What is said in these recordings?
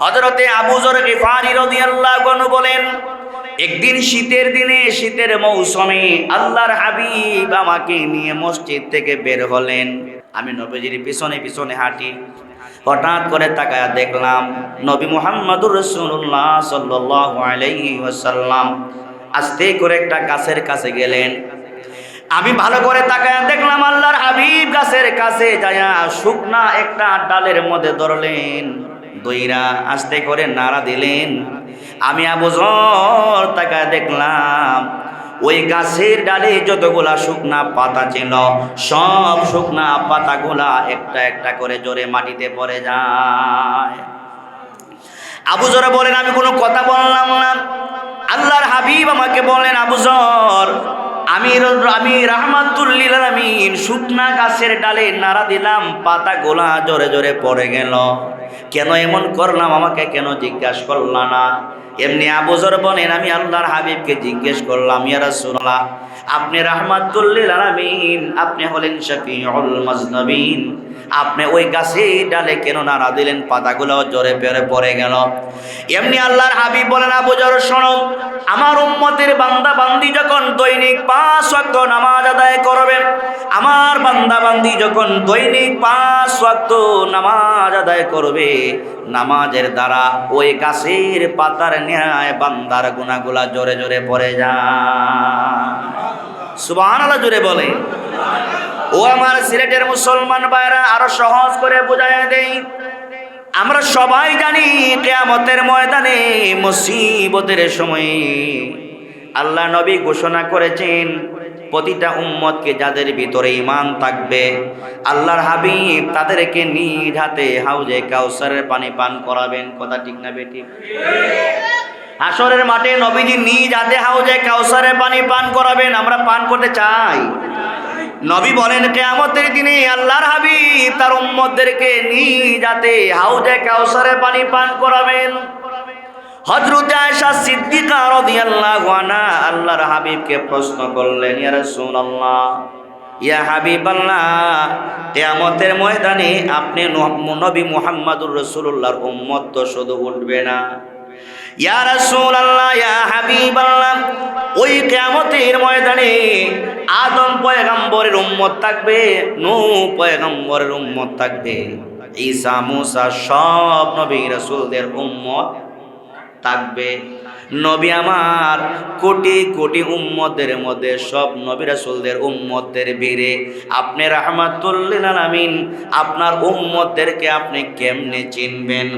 হজরতে আবুজর গিফারি রাদিয়াল্লাহু বলেন, একদিন শীতের দিনে, শীতের মৌসুমে আল্লাহর হাবিব আমাকে নিয়ে মসজিদ থেকে বের হলেন। আমি নবীজির পিছনে পিছনে হাঁটি। হঠাৎ করে তাকায় দেখলাম, নবী মুহাম্মদুর রাসূলুল্লাহ সাল্লাল্লাহু আলাইহি আস্তে করে একটা গাছের কাছে গেলেন। আমি ভালো করে তাকায় দেখলাম, আল্লাহর হাবিব গাছের কাছে যায়া শুকনা একটা ডালের মধ্যে ধরলেন। দইরা আস্তে করে নাড়া দিলেন। আমি আবুজর তাকায় দেখলাম, ওই গাছের ডালে যতগুলা শুকনা পাতা ছিল, সব শুকনা পাতাগুলা একটা একটা করে জোরে মাটিতে পড়ে যায়। আবু জরে বলেন, আমি কোনো কথা বললাম না। আল্লাহর হাবিব আমাকে বলেন, আবু জর, আমি আমি রাহমাতুল্লিল আলামিন শুকনা গাছের ডালে নাড়া দিলাম পাতা গোলা জোরে জোরে পড়ে গেল। কেন এমন করলাম? আমাকে কেন জিজ্ঞাসা করলা না? এমনি আবুজর বলেন, আমি আল্লাহর হাবিবকে জিজ্ঞেস করলাম ইয়ারা রাসূলুল্লাহ, আপনি রাহমাতুল্লিল আলামিন, আপনি হলেন শফিউল মাজনবিন। আপনি ওই গাছে ডালে কেন নাড়া দিলেন? পাতাগুলো জোরে পেরে পড়ে গেল। এমনি আল্লাহর হাবিব বলেন, আবু জর, শোনো, আমার উম্মতের বান্দা বান্দি যখন দৈনিক পাঁচ ওয়াক্ত নামাজ আদায় করবে, আমার বান্দা বান্দি যখন দৈনিক পাঁচ ওয়াক্ত নামাজ আদায় করবে, নামাজের দ্বারা ওই গাছের পাতার ন্যায় বান্দার গুণাগুলা জোরে জোরে পড়ে যায়। সুবহানাল্লাহ, জোরে বলে ও আমার সিলেটের মুসলমান ভাইরা আরও সহজ করে বোঝায় দেই। আমরা সবাই জানি কেয়ামতের ময়দানে মুসিবতের সময়ে আল্লাহ নবী ঘোষণা করেছেন, প্রতিটা উম্মতকে যাদের ভিতরে ইমান থাকবে, আল্লাহর হাবিব তাদেরকে নিজ হাতে হাউজে কাউসারের পানি পান করাবেন। কথা ঠিক না বেটি হাসরের মাঠে নবীজি নিজ হাতে হাউজে কাউসারের পানি পান করাবেন। আমরা পান করতে চাই। নবী বলেন, কেয়ামতের দিনে আল্লাহর হাবিব তার নিজ হাতে হাউজে কাউসারে পানি পান করাবেন। হযরত আয়েশা সিদ্দিকা রাদিয়াল্লাহু আনহা আল্লাহর হাবিবকে প্রশ্ন করলেন, ইয়া রাসূলুল্লাহ, ইয়া হাবিবাল্লাহ, কিয়ামতের ময়দানে আপনি নবী মুহাম্মদুর রাসূলুল্লাহর উম্মত তো শুধু উঠবে না। ইয়া রাসূলুল্লাহ, ইয়া হাবিবাল্লাহ কিয়ামতের ময়দানে আদম পয়গম্বরের উম্মত থাকবে, নূহ পয়গম্বরের উম্মত থাকবে। ঈসা, মুসা সব নবী রাসূলদের উম্মত থাকবে। নবী আমার কোটি কোটি উম্মতের মধ্যে সব নবী রাসূলদের উম্মতের বীরে আপনি রাহমাতুল্লিল আলামিন, আপনার উম্মতদেরকে আপনি কেমনে চিনবেন?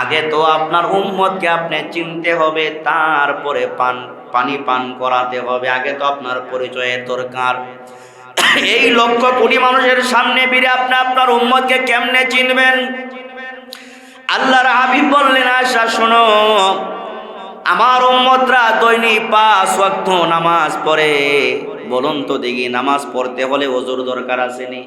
আগে তো আপনার উম্মতকে আপনি চিনতে হবে, তারপরে পান পানি পান করাতে হবে। আগে তো আপনার পরিচয়ের দরকার। এই লক্ষ কোটি মানুষের সামনে বীরে আপনি আপনার উম্মতকে কেমনে চিনবেন? আল্লাহর হাবিব বললেন আশা শোনো, আমার উম্মতরা দৈনিক পাঁচ ওয়াক্ত নামাজ পড়ে। বলুন তো দেখি, নামাজ পড়তে হলে ওজুর দরকার আসেনি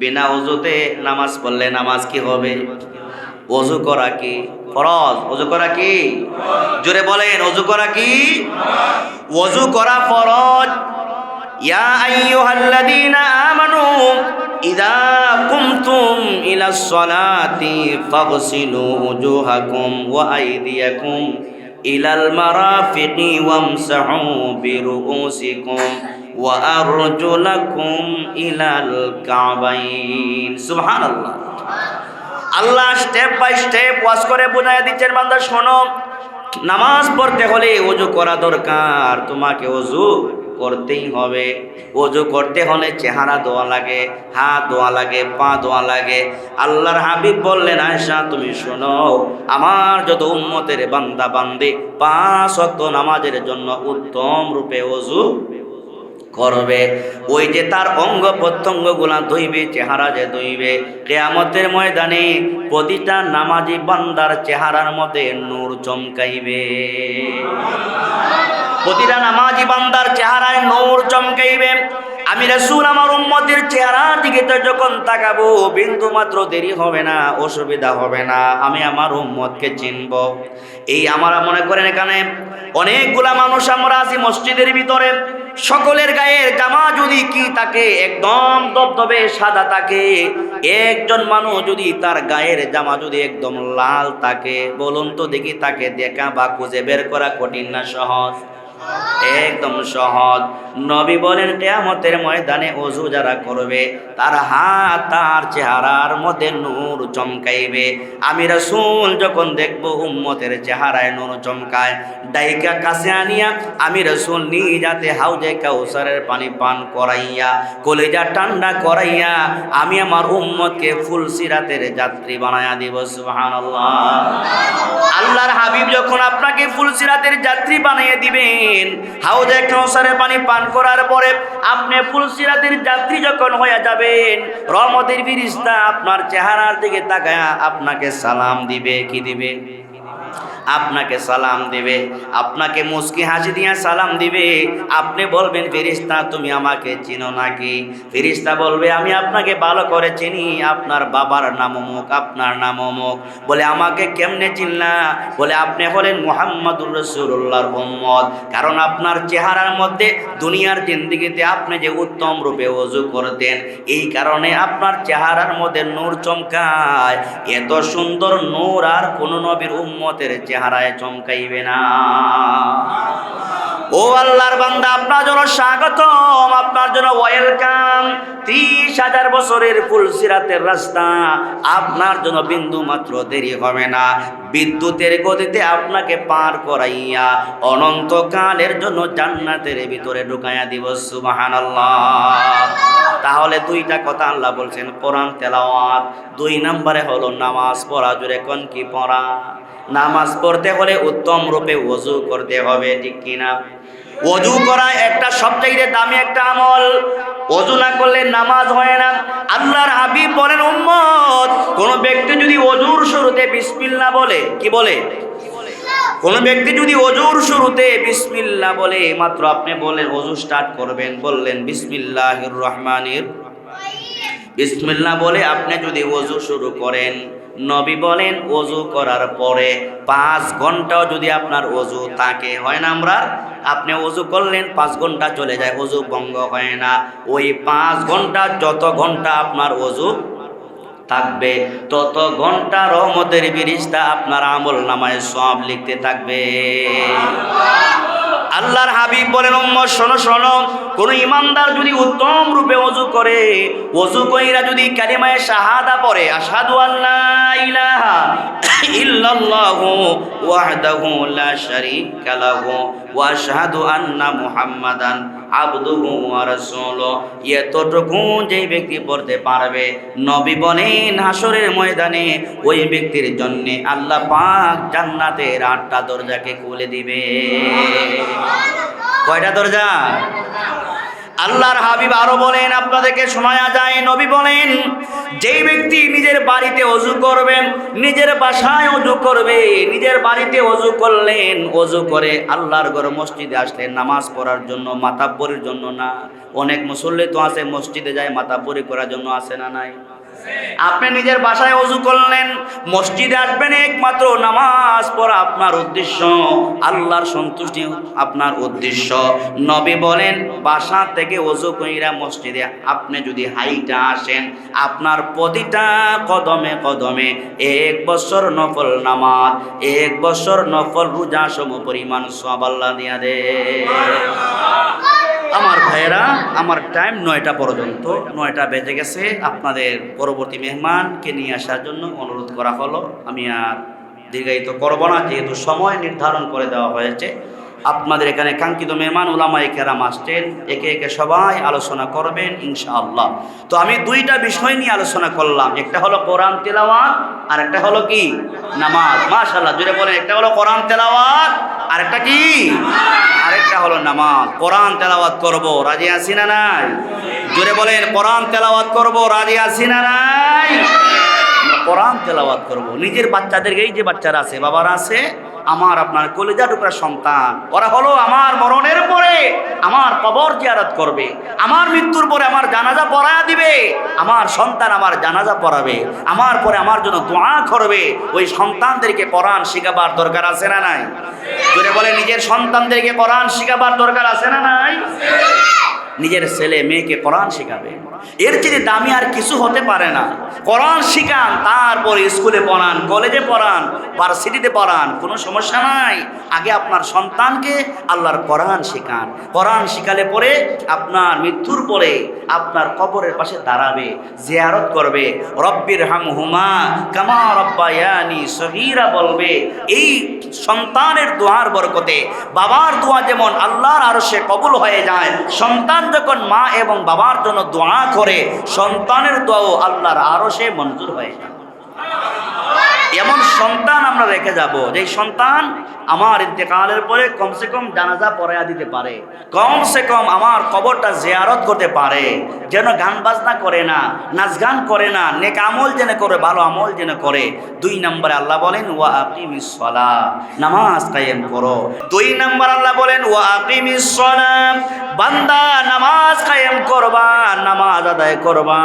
বিনা অজুতে নামাজ পড়লে নামাজ কি হবে? অজু করা কি? ফরজ। অজু করা কি? জোরে বলেন, অজু করা কি? অজু করা ফরজ। ইয়া আইয়ুহাল্লাযীনা আমানু ইযা কুমতুম ইলাস সালাতি ফাগসিলু উজুহাকুম ওয়া আইদিয়াকুম ইলাল মারাফিqi ওয়ামসাহু বিরুউসিকুম ওয়া আরজুলাকুম ইলাল কাবাইন। সুবহানাল্লাহ। আল্লাহ স্টেপ বাই স্টেপ ওয়াজ করে বোঝায় দিচ্ছেন, বান্দা, শোনো, নামাজ পড়তে হলে ওযু করা দরকার, তোমাকে ওযু করতেই হবে। ওযু করতে হলে চেহারা দোয়া লাগে, হাত দোয়া লাগে, পা দোয়া লাগে। আল্লাহর হাবিব বললেন আয়সা তুমি শোনো, আমার যত উম্মতের বান্দা বান্দি পাঁচ নামাজের জন্য উত্তম রূপে ওযু করবে। ওই যে তার অঙ্গ প্রত্যঙ্গগুলা ধুইবে, চেহারা যে ধুইবে, কেয়ামতের ময়দানে প্রতিটা নামাজি বান্দার চেহারার মধ্যে নূর চমকাইবে। প্রতিটা নামাজি বান্দার চেহারায় নূর চমকাইবে। আমি রাসূল আমার উম্মতের চেহারার দিকে তো যখন তাকাবো, বিন্দু মাত্র দেরি হবে না, অসুবিধা হবে না। আমি আমার উম্মতকে চিনব। এই আমরা মনে করেন এখানে অনেকগুলা মানুষ আমরা আছি মসজিদের ভিতরে। সকলের গায়ের জামা যদি কি থাকে, একদম দবদবে সাদা থাকে। একজন মানুষ যদি তার গায়ের জামা যদি একদম লাল থাকে, বলুন তো দেখি তাকে দেখা বা খুঁজে বের করা কঠিন না সহজ? একদম সহজ। নবী বলেন, কেয়ামতের ময়দানে অজু যারা করবে, তার হাত, তার চেহারার মধ্যে নূর চমকাইবে। আমি রাসূল যখন দেখব উম্মতের চেহারায় নূর চমকায়, ডাইকা কাছে আনিয়া আমি রাসূল হাতে হাউজে কাউসারের পানি পান করাইয়া, কলেজা ঠান্ডা করাইয়া আমি আমার উম্মতকে ফুল সিরাতের যাত্রী বানায়া দিব, সুবহানাল্লাহ। আল্লাহর হাবিব যখন আপনাকে ফুলসিরাতের যাত্রী বানিয়ে দিবেন, হাউজে কাউসারে পানি পান করার পরে আপনি ফুলসিরাতের যাত্রী যখন হয়ে যাবেন, রহমতের বিরিস্তা আপনার চেহারার দিকে তাকায় আপনাকে সালাম দিবে, কি দিবে? আপনাকে সালাম দিবে, আপনাকে মুস্কি হাসি দিয়া সালাম দিবে। আপনি বলবেন ফেরিস্তা তুমি আমাকে চিনো নাকি? ফেরিস্তা বলবে, আমি আপনাকে ভালো করে চিনি, আপনার বাবার নাম অমুক, আপনার নাম অমুক। বলে, আমাকে কেমনে চিনলা? বলে, আপনি হলেন মোহাম্মদুর রসুল্লাহর উম্মত, কারণ আপনার চেহারার মধ্যে দুনিয়ার জিন্দিগিতে আপনি যে উত্তম রূপে অজু করতেন, এই কারণে আপনার চেহারার মধ্যে নূর চমকায়। এত সুন্দর নূর আর কোন নবীর উম্মতের চেহারায় চমকাইবে না। ও আল্লাহর বান্দা, আপনার জন্য স্বাগতম, আপনার জন্য ওয়েলকাম। ত্রিশ হাজার বছরের ফুল সিরাতের রাস্তা, আপনার জন্য বিন্দু মাত্র দেরি হবে না। বিদ্যুতের গতিতে আপনাকে পার করাইয়া অনন্তকালের জন্য জান্নাতের ভিতরে ঢুকাইয়া দিব, সুবহানাল্লাহ। তাহলে দুইটা কথা আল্লাহ বলছেন, কোরআন তেলাওয়াত। দুই নম্বরে হলো নামাজ পড়া জুড়ে কোন কি পড়া? নামাজ পড়তে হলে উত্তম রূপে ওজু করতে হবে, ঠিক কিনা? ওযু করা একটা সবচাইতে দামি একটা আমল। অজু না করলে নামাজ হয় না। আল্লাহর হাবিব বলেন, উম্মত, কোন ব্যক্তি যদি অজুর শুরুতে বিসমিল্লাহ বলে, কি বলে? কোন ব্যক্তি যদি অজুর শুরুতে বিসমিল্লাহ বলে, মাত্র আপনি বলেন অজু স্টার্ট করবেন বললেন, বিসমিল্লাহির রহমানির বিসমিল্লাহ বলে আপনি যদি অজু শুরু করেন। নবী বলেন অজু করার পরে পাঁচ ঘন্টাও যদি আপনার অজু থাকে, হয় না আমরা? আপনি অজু করলেন, পাঁচ ঘণ্টা চলে যায়, অজু ভঙ্গ হয় না। ওই পাঁচ ঘণ্টা, যত ঘণ্টা আপনার অজু থাকবে। তত ঘণ্টা রহমতের বিরিশটা আপনার আমল নামায় সব লিখতে থাকবে। আল্লাহর হাবিব বলেন শোনো শোনো, কোন ইমানদার যদি উত্তম রূপে অজু করে অজু কইরা যদি কালিমায়ে শাহাদা পড়ে আসাদু আল্লাহ ইলাহা ইল্লাল্লাহু ওয়াহদাহু লা আন্না মুহাম্মাদান আবদুহু ওয়া রাসূলুহু। এতটুকু যে ব্যক্তি পড়তে পারবে নবী বলেন হাসরের ময়দানে ওই ব্যক্তির জন্য আল্লাহ পাক জান্নাতের আটটা দরজাকে খুলে দিবে। কয়টা দরজা? আল্লাহর হাবিব আরও বলেন, আপনাদেরকে শোনা যায়, নবী বলেন, যেই ব্যক্তি নিজের বাড়িতে অজু করবেন, নিজের বাসায় অজু করবে, নিজের বাড়িতে অজু করলেন, অজু করে আল্লাহর ঘর মসজিদে আসলেন, নামাজ পড়ার জন্য, মাতাব্বরের জন্য না। অনেক মুসল্লি তো আছে, মসজিদে যায়, মাতাব্বরি করার জন্য আসে না নাই? আপনি নিজের বাসায় অজু করলেন, মসজিদে আসবেন, একমাত্র নামাজ পড়া আপনার উদ্দেশ্য। আল্লাহর সন্তুষ্টি আপনার উদ্দেশ্য। নবী বলেন, বাসা থেকে অজু কইরা মসজিদে আপনি যদি হাইটা আসেন, আপনার প্রতিটা কদমে কদমে এক বছর নফল নামাজ, এক বছর নফল রোজা সম পরিমাণ সব আল্লাহ দিয়া দে আমার ভাইয়েরা, আমার টাইম নয়টা পর্যন্ত, নয়টা বেজে গেছে। আপনাদের পরবর্তী মেহমানকে নিয়ে আসার জন্য অনুরোধ করা হলো। আমি আর দীর্ঘায়িত করব না, যেহেতু সময় নির্ধারণ করে দেওয়া হয়েছে। আপনাদের এখানে কাঙ্ক্ষিত মেহমান ওলামাই কেরাম আসছেন। একে একে সবাই আলোচনা করবেন, ইনশাআল্লাহ। তো আমি দুইটা বিষয় নিয়ে আলোচনা করলাম। একটা হলো কোরআন তেলাওয়াত, আর একটা হলো কি? নামাজ। মাশাআল্লাহ জুড়ে বলেন, একটা হলো কোরআন তেলাওয়াত, আর একটা কি? আরেকটা হলো নামাজ। কোরআন তেলাওয়াত করব, রাজি আছি না নাই? জোরে বলেন, কোরআন তেলাওয়াত করব, রাজি আছি না নাই? কোরআন তেলাওয়াত করব। নিজের বাচ্চাদেরকে, এই যে বাচ্চারা আছে, বাবারা আছে আমার আপনার কলিজা টুকরা সন্তান। ওরা হলো আমার মরণের পরে আমার কবর জিয়ারত করবে। আমার মৃত্যুর পরে আমার জানাজা পড়ায়া দিবে। আমার সন্তান আমার জানাজা পড়াবে। আমার পরে আমার জন্য দোয়া করবে। ওই সন্তানদেরকে কোরআন শিখাবার দরকার আছে না নাই? জোরে বলে নিজের সন্তানদেরকে কোরআন শিখাবার দরকার আছে না নাই? নিজের ছেলে, মেয়েকে কোরআন শেখাবে। এর চেয়ে দামি আর কিছু হতে পারে না। কোরআন শিখান, তারপর স্কুলে পড়ান, কলেজে পড়ান, ভার্সিটিতে পড়ান, কোনো সমস্যা নাই। আগে আপনার সন্তানকে আল্লাহর কোরআন শেখান। কোরআন শিখালে পরে আপনার মৃত্যুর পরে আপনার কবরের পাশে দাঁড়াবে, জিয়ারত করবে। রব্বির হাম হুমা কামা রব্বায়ানি সহিরা বলবে। এই সন্তানের দোয়ার বরকতে বাবার দোয়া যেমন আল্লাহর আরও সে কবুল হয়ে যায়, সন্তান যখন মা এবং বাবার জন্য দোয়া করে সন্তানের দোয়াও আল্লাহর আরও সে মঞ্জুর হয়ে এমন সন্তান আমরা রেখে যাব যে সন্তান আমার ইন্তেকালের পরে কমসে কম জানাজা পড়াইয়া দিতে পারে, কমসে কম আমার কবরটা জিয়ারত করতে পারে, যেন গান বাজনা করে না, নাচ গান করে না, নেক আমল যেন করে, ভালো আমল যেন করে। দুই নম্বরে আল্লাহ বলেন, ওয়া আকিমিস সলা নামাজ কায়েম করো। দুই নম্বর আল্লাহ বলেন, ওয়া আকিমিস সলা বান্দা নামাজ কায়েম করবা, নামাজ আদায় করবা।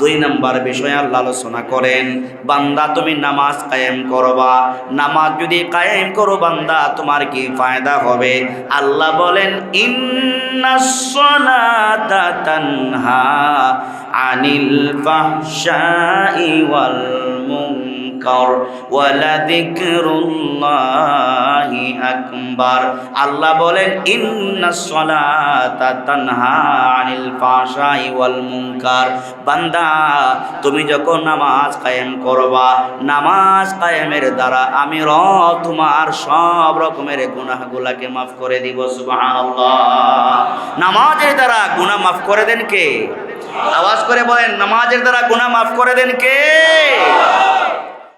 দুই নম্বর বিষয়ে আল্লাহ আলোচনা করেন, বান্দা তুমি নামাজ কায়েম করবা। নামাজ যদি কায়েম করো বান্দা, তোমার কি ফায়দা হবে? আল্লাহ বলেন ইন্নাসসালাতা তানহা আনিল ফাহশাই ওয়াল মুনকার ওয়ালাযিকরুল্লাহি আকবার। আল্লাহ বলেন তানহা আনিল ওয়াল মুনকার। বান্দা, তুমি যখন নামাজ কায়েম করবা, নামাজ কায়েমের দ্বারা আমি র তোমার সব রকমের গুনাহগুলাকে মাফ করে দিব, সুবহানাল্লাহ। নামাজের দ্বারা গুনাহ মাফ করে দেন কে? আওয়াজ করে বলেন, নামাজের দ্বারা গুনাহ মাফ করে দেন কে?